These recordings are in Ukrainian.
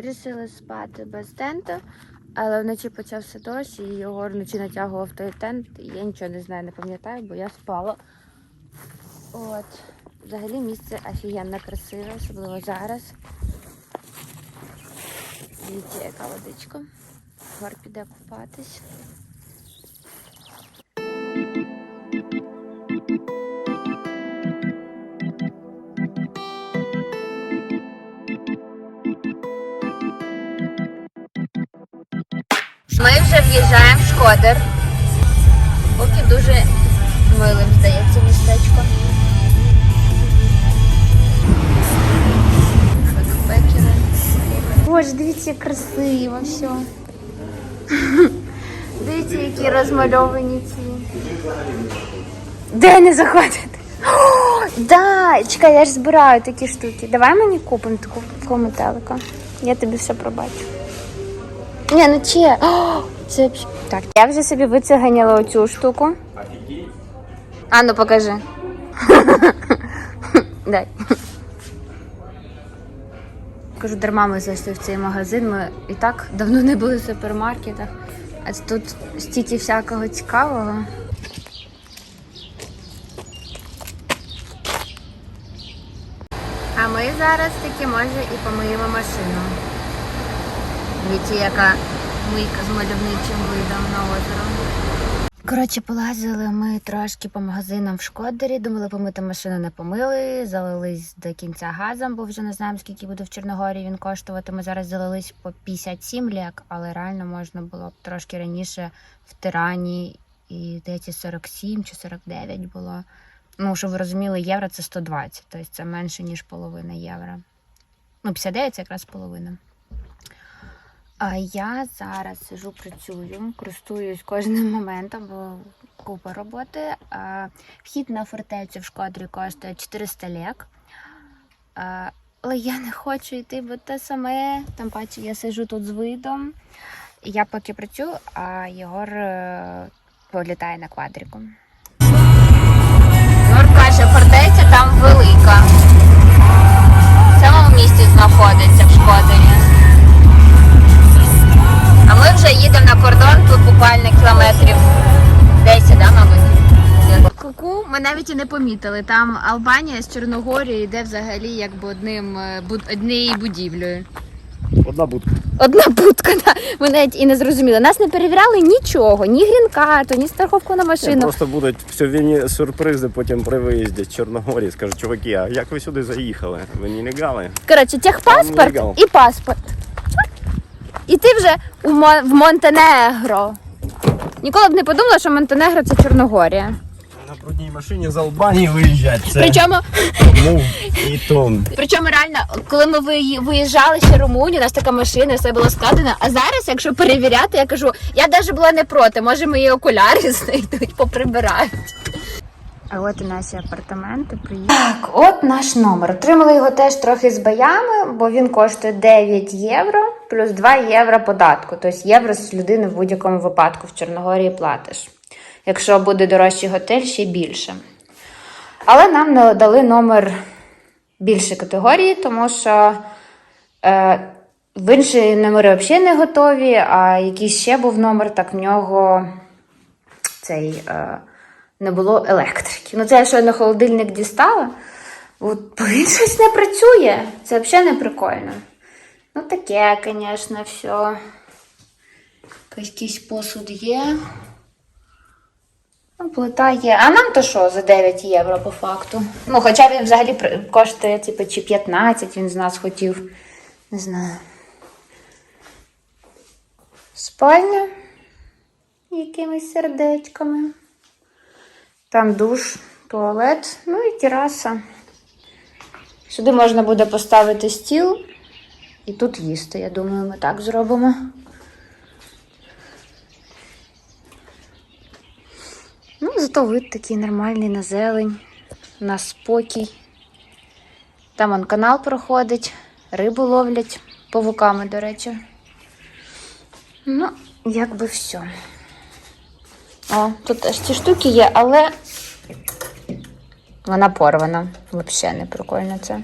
вирішили спати без тенту, але вночі почався дощ, і його вночі натягував той тент. Я нічого не знаю, не пам'ятаю, бо я спала. От. Взагалі місце офігенно красиве, особливо зараз. Дивіться, яка водичка. Гор піде купатись. Ми вже в'їжджаємо в Шкодер. Поки дуже милим здається містечко. Боже, дивіться, як красиво все. Дивіться, які розмальовані ці. Де не заходити? О, да, чекай, я ж збираю такі штуки. Давай мені купимо таку метелика. Я тобі все пробачу. Ні, ну че. О, це так. Я вже собі вициганіла оцю штуку. А ну покажи. Дай. Кажу, дарма ми зайшли в цей магазин. Ми і так давно не були в супермаркетах. А тут стільки всякого цікавого. А ми зараз таки може і помиємо машину. Дивіться, яка мийка з мальовничим видом на озеро. Коротше, полазили ми трошки по магазинам в Шкодері, думали помити машину, не помили, залились до кінця газом, бо вже не знаємо, скільки буде в Чорногорії він коштувати. Ми зараз залились по 57 лек, але реально можна було б трошки раніше в Тирані і здається 47 чи 49 було. Ну, щоб ви розуміли, євро це 120, тобто це менше, ніж половина євро. Ну, 59 це якраз половина. Я зараз сижу, працюю, користуюсь кожним моментом, бо купа роботи. Вхід на фортецю в Шкодрі коштує 400 лек. Але я не хочу йти, бо те саме. Там паче, я сижу тут з видом. Я поки працюю, а Єгор е, політає на квадріку. Єгор каже, фортеця там велика. В самому місті знаходиться в Шкодері. Навіть і не помітили. Там Албанія з Чорногорією йде взагалі якби одним е, буд- однією будівлею. Одна будка. Одна будка, да. Ми навіть і не зрозуміли. Нас не перевіряли нічого, ні грін-карту, ні страховку на машину. Просто будуть все війні сюрпризи потім при виїзді з Чорногорії. Скажуть, чуваки, а як ви сюди заїхали? Ви не легали? Коротше, техпаспорт і паспорт. І ти вже у Мо- в Монтенегро. Ніколи б не подумала, що Монтенегро це Чорногорія. Брудній машині з Албанії виїжджати. Це Причому, мув і тон. причому реально, коли ми виї- виїжджали ще в Румунію, у нас така машина, все було складено. А зараз, якщо перевіряти, я кажу, я навіть була не проти, може мої окуляри знайдуть, поприбирають. А от і наші апартаменти приїхали. Так, от наш номер. Отримали його теж трохи з баями, бо він коштує 9 євро плюс 2 євро податку. Тобто євро з людини в будь-якому випадку в Чорногорії платиш. Якщо буде дорожчий готель, ще більше. Але нам на- дали номер більшої категорії, тому що е, в інші номери взагалі не готові, а якийсь ще був номер, так в нього цей, е, не було електрики. Ну, це я щойно холодильник дістала. Бо він щось не працює. Це взагалі не прикольно. Ну, таке, звісно, все. Якийсь посуд є. Ну, плита є. А нам то що за 9 євро по факту? Ну, хоча він взагалі коштує, типу, чи 15 він з нас хотів. Не знаю. Спальня якимись сердечками. Там душ, туалет, ну і тераса. Сюди можна буде поставити стіл і тут їсти. Я думаю, ми так зробимо. Зато вид такий нормальний на зелень, на спокій. Там он канал проходить, рибу ловлять павуками, до речі. Ну, якби все. О, тут теж ці штуки є, але Вона порвана. Взагалі не прикольно це.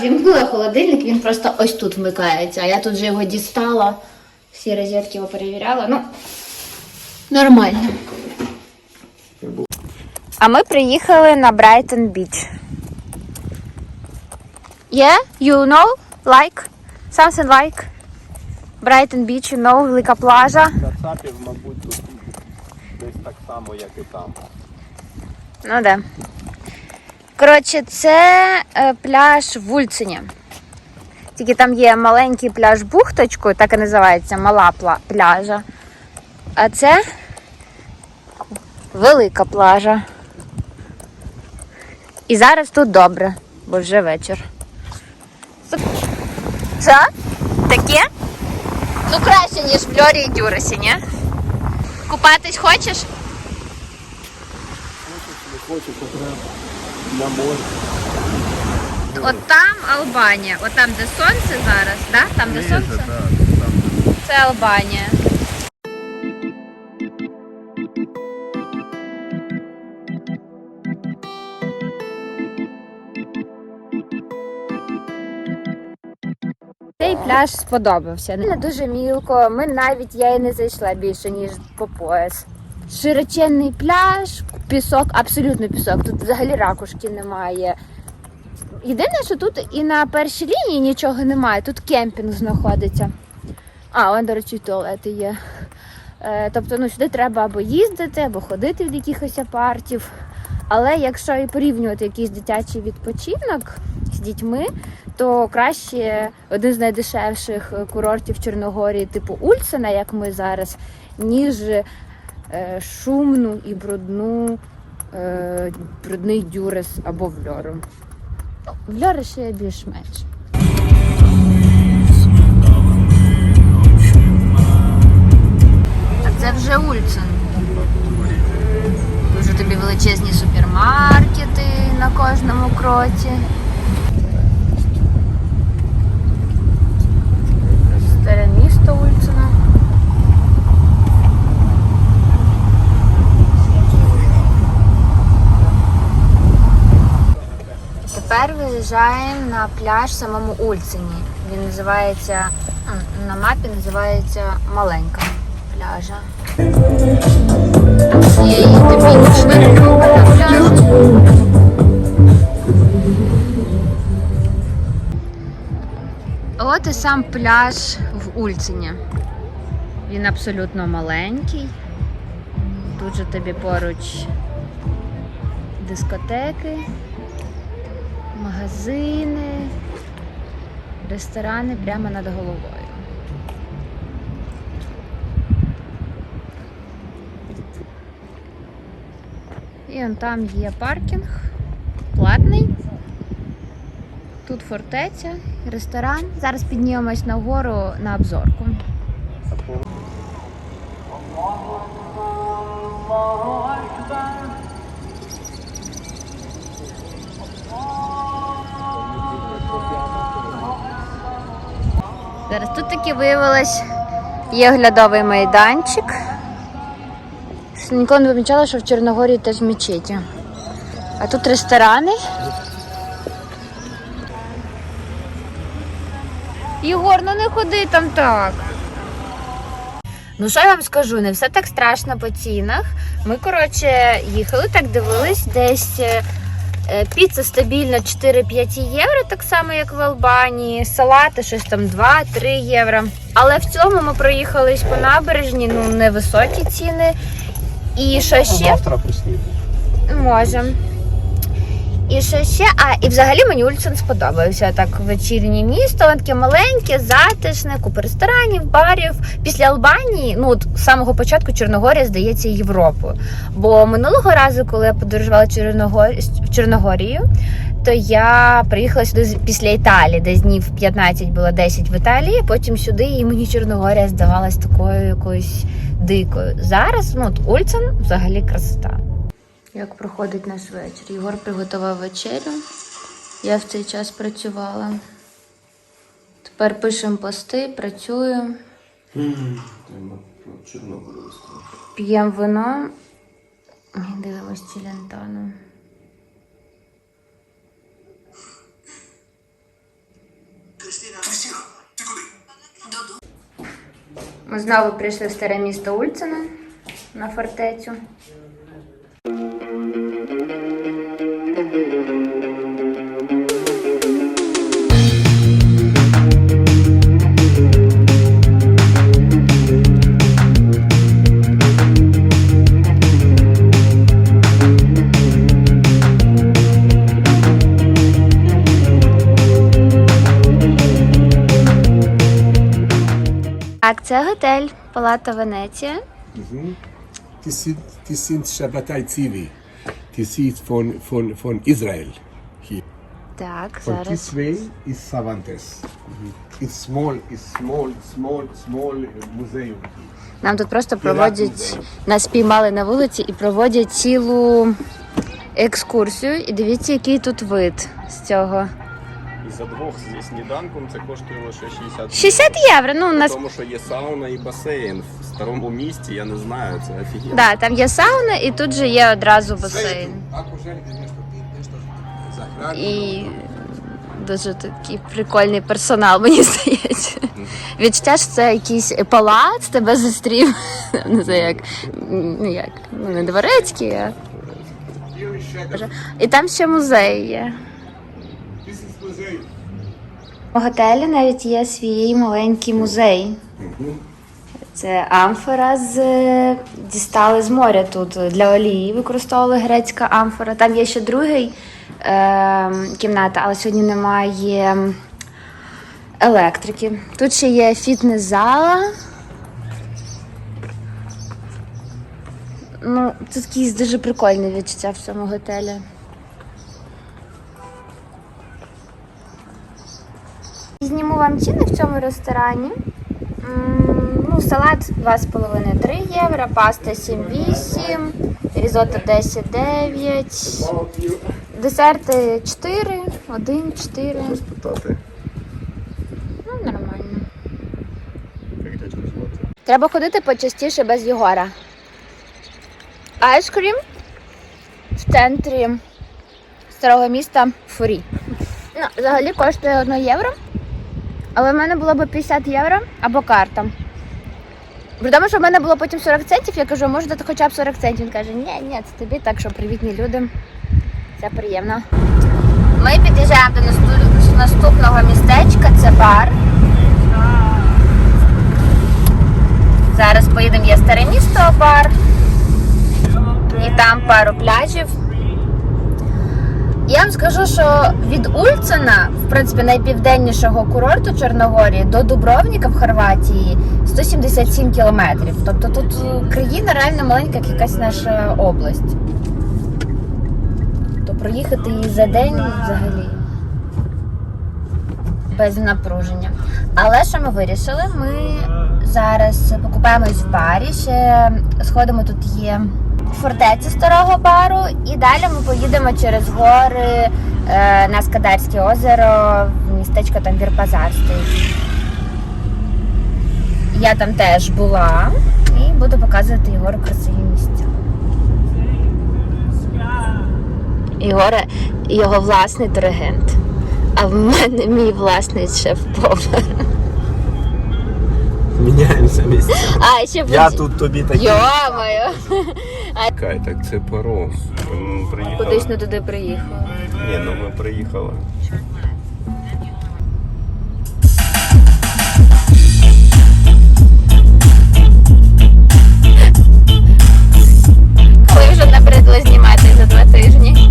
Вімкнула холодильник, він просто ось тут вмикається, а я тут же його дістала, всі розетки його перевіряла. Ну, нормально. А ми приїхали на Брайтон Біч. Yeah, you know, like, something like Брайтон Біч, you know, велика плажа. Кацапів, мабуть, тут десь так само, як і там. Ну да. Коротше, це е, пляж в Ульцині. Тільки там є маленький пляж бухточку, так і називається мала пляжа. А це велика плажа. І зараз тут добре, бо вже вечір. Що? Таке? Ну краще, ніж в Льорі і Дюресі, ні? Купатись хочеш? Не хочу, то треба на море. От там Албанія, от там, де сонце зараз, да? Там, де сонце, це Албанія. Цей пляж сподобався. Не дуже мілко. Ми навіть я і не зайшла більше, ніж по пояс. Широченний пляж, пісок, абсолютно пісок. Тут взагалі ракушки немає. Єдине, що тут і на першій лінії нічого немає, тут кемпінг знаходиться. А, он, до речі, туалети є. Е, тобто, ну, сюди треба або їздити, або ходити від якихось апартів. Але якщо і порівнювати якийсь дитячий відпочинок з дітьми, то краще один з найдешевших е, курортів Чорногорії, типу Ульцена, як ми зараз, ніж е, шумну і брудну, е, брудний дюрес або вльору. В Льори ще більш-менш. Це вже Ульцин. Дуже тобі величезні супермаркети на кожному кроці. Старе місто Ульцина. Тепер виїжджаємо на пляж в самому Ульцині. Він називається на мапі називається Маленька пляжа. Є нічний клуб на пляжі. От і сам пляж в Ульцині. Він абсолютно маленький. Тут же тобі поруч дискотеки магазини, ресторани прямо над головою. І он там є паркінг, платний. Тут фортеця, ресторан. Зараз піднімемось нагору на обзорку. Зараз тут таки виявилось є оглядовий майданчик. Ніколи не помічала, що в Чорногорії теж мечеті. А тут ресторани. Єгор, ну не ходи там так. Ну, що я вам скажу, не все так страшно по цінах. Ми, коротше, їхали, так дивились, десь е, піца стабільно 4-5 євро, так само, як в Албанії, салати щось там 2-3 євро. Але в цілому ми проїхались по набережні, ну, невисокі ціни. І що ще? Завтра поснідати. І що ще? А, і взагалі мені Ульцин сподобався. Так, вечірнє місто, таке маленьке, затишне, купа ресторанів, барів. Після Албанії, ну от з самого початку Чорногорія здається Європою. Бо минулого разу, коли я подорожувала Чорногор... в Чорногорію, то я приїхала сюди з- після Італії, десь днів 15 було 10 в Італії, потім сюди, і мені Чорногорія здавалась такою якоюсь дикою. Зараз ну, от Ульцин взагалі красота як проходить наш вечір. Єгор приготував вечерю. Я в цей час працювала. Тепер пишемо пости, працюємо. П'ємо вино і дивимось тілянтану. Ми знову прийшли в старе місто Ульцина на фортецю. Це готель Палата Венеція. Die sind, die sind Shabbatai Zivi. Die sind von, von, von Israel. Hier. Так, Von зараз. this way is Savantes. It's small, it's small, small, small uh, museum. Нам тут просто проводять, нас піймали на вулиці і проводять цілу екскурсію. І дивіться, який тут вид з цього. І за двох зі сніданком це коштує лише 60 60 євро. Ну, у нас Тому що є сауна і басейн в старому місті, я не знаю, це офігенно. да, там є сауна, і тут же є одразу басейн. І дуже такий прикольний персонал, мені здається. Відчуття, що це якийсь палац, тебе зустрів. Не знаю як. Ну як, ну не дворецький, а. І там ще музей є. Museum. У готелі навіть є свій маленький музей. Це амфора з дістали з моря тут для олії. Використовували грецька амфора. Там є ще другий е, кімната, але сьогодні немає електрики. Тут ще є фітнес-зала. Ну, тут якісь дуже прикольне відчуття в цьому готелі. Зніму вам ціни в цьому ресторані. Ну, салат 2,5-3 євро, паста 7-8, різотто 10-9, десерти 4, 1, 4. Спитати, Ну, нормально. Треба ходити почастіше без Єгора. Айскрім в центрі старого міста Фурі. Ну, взагалі коштує 1 євро. Але в мене було б 50 євро або карта. При тому, що в мене було потім 40 центів, я кажу, може дати хоча б 40 центів. Він каже, ні, ні, це тобі, так що привітні люди. Це приємно. Ми під'їжджаємо до наступного містечка, це бар. Зараз поїдемо є старе місто бар. І там пару пляжів. Я вам скажу, що від Ульцена, в принципі, найпівденнішого курорту Чорногорії до Дубровніка в Хорватії 177 кілометрів. Тобто тут е, країна реально маленька, як якась наша область. То проїхати її за день взагалі без напруження. Але що ми вирішили? Ми зараз покупаємось в барі. Ще сходимо тут є фортеця старого бару, і далі ми поїдемо через гори е, на Скадарське озеро, в містечко там Вірпазар стоїть. Я там теж була і буду показувати Єгору красиві місця. Єгора його власний диригент. А в мене мій власний шеф-повар. Міняємося місця. А, ще Я тут тобі такий. Йо-моє! Кай, так це парос. Ми приїхали. Кудись не туди приїхала. Ні, ну ми приїхали. Коли вже набридло знімати за два тижні.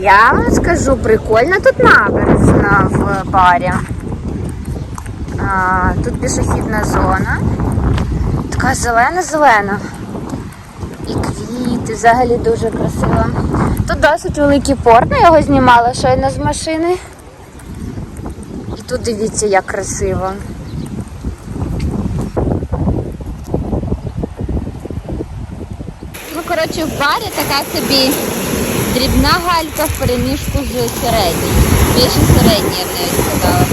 Я вам скажу, прикольна тут набережна в барі. Тут пішохідна зона. Така зелена-зелена. І квіти взагалі дуже красиво. Тут досить великий порт, я його знімала щойно з машини. І тут дивіться, як красиво. Ну, коротше, в барі така собі дрібна галька в переміжку з середньою. Більше середня, я б навіть сказала.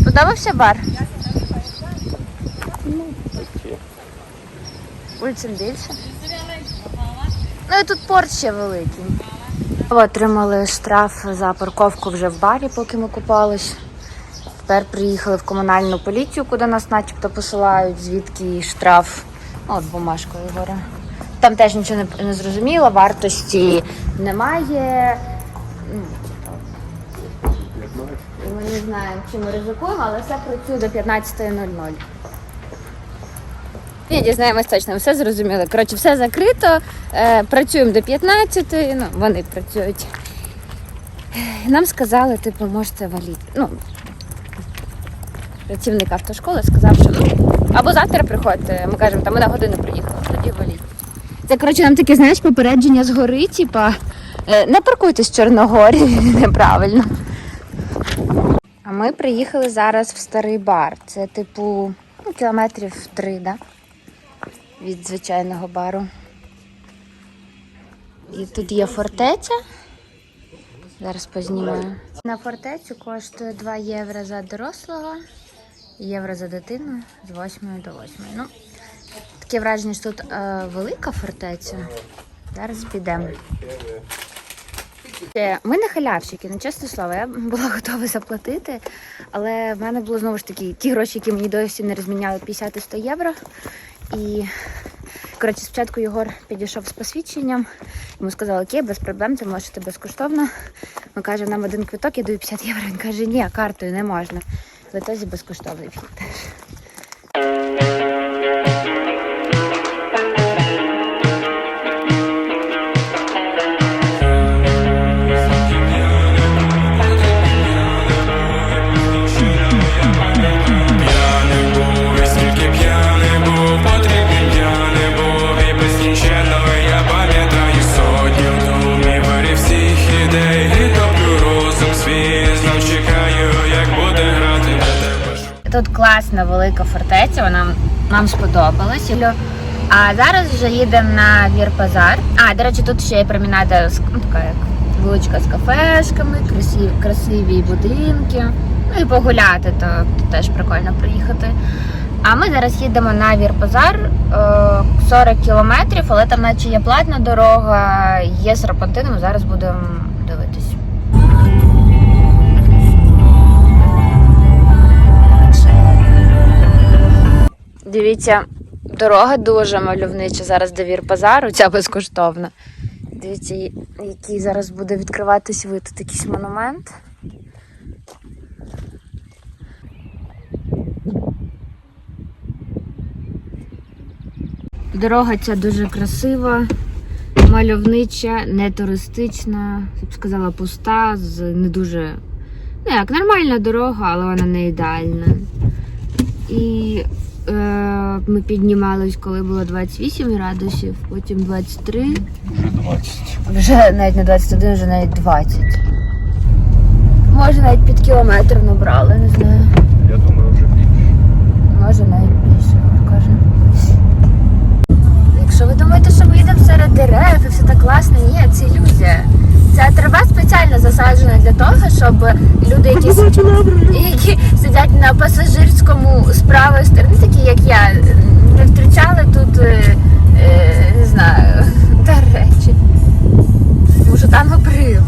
Сподобався бар? Ульцем більше. Ну і тут порт ще великий. Отримали штраф за парковку вже в барі, поки ми купались. Тепер приїхали в комунальну поліцію, куди нас начебто посилають, звідки штраф. От бумажкою Ігоря. Там теж нічого не, не зрозуміло, вартості немає. Ну, Ми не знаємо, чи ми ризикуємо, але все працює до 15.00. Ні, дізнаємось точно, все зрозуміли. Коротше, все закрито, е, працюємо до 15, ну, вони працюють. Нам сказали, типу, можете валіти. Ну, працівник автошколи сказав, що ну, або завтра приходьте. Ми кажемо, там ми на годину приїхали, тоді валіть. Це, коротше, нам таке, знаєш, попередження згори, типа, е, не паркуйтесь в Чорногорі, неправильно. А ми приїхали зараз в старий бар. Це, типу, ну, кілометрів три, да? Від звичайного бару. І тут є фортеця. Зараз познімаю. На фортецю коштує 2 євро за дорослого, і євро за дитину з 8 до 8. Ну, таке враження, що тут е, велика фортеця. Зараз підемо. Е, Ми не халявщики, ну чесне слово, я була готова заплатити, але в мене було знову ж таки ті гроші, які мені досі не розміняли 50 і 100 євро. І коротше, спочатку Єгор підійшов з посвідченням. Йому сказали, окей, без проблем, це йти безкоштовно. Ми кажемо, нам один квиток, я даю 50 євро. Він каже, ні, картою не можна. В ітозі безкоштовний вхід теж. Класна велика фортеця, вона нам сподобалась. А зараз вже їдемо на Вірпазар. А, до речі, тут ще є промінада з- ну, така як вуличка з кафешками, красиві, красиві будинки. Ну і погуляти, то, то теж прикольно приїхати. А ми зараз їдемо на Вірпазар е, 40 кілометрів, але там наче є платна дорога, є серпантином, зараз будемо Дивіться, дорога дуже мальовнича зараз до Вірпазару, ця безкоштовна. Дивіться, який зараз буде відкриватись вид. Тут якийсь монумент. Дорога ця дуже красива, мальовнича, не туристична, я б сказала, пуста, з не дуже. Ну як, нормальна дорога, але вона не ідеальна. І ми піднімались, коли було 28 градусів, потім 23. Вже 20. Вже навіть не 21, вже навіть 20. Може навіть під кілометр набрали, не знаю. Я думаю, вже більше. Може навіть більше, Ігор каже. Якщо ви думаєте, що ми їдемо серед дерев і все так класно, ні, це ілюзія. Ця трава спеціально засаджена для того, щоб люди, які, які сидять на пасажирському з правої сторони, такі як я, не втрачали тут, е, е, не знаю, та речі. Тому що там обрив.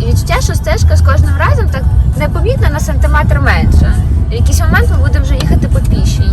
І відчуття, що стежка з кожним разом так непомітно на сантиметр менше. В якийсь момент ми будемо вже їхати по пішій.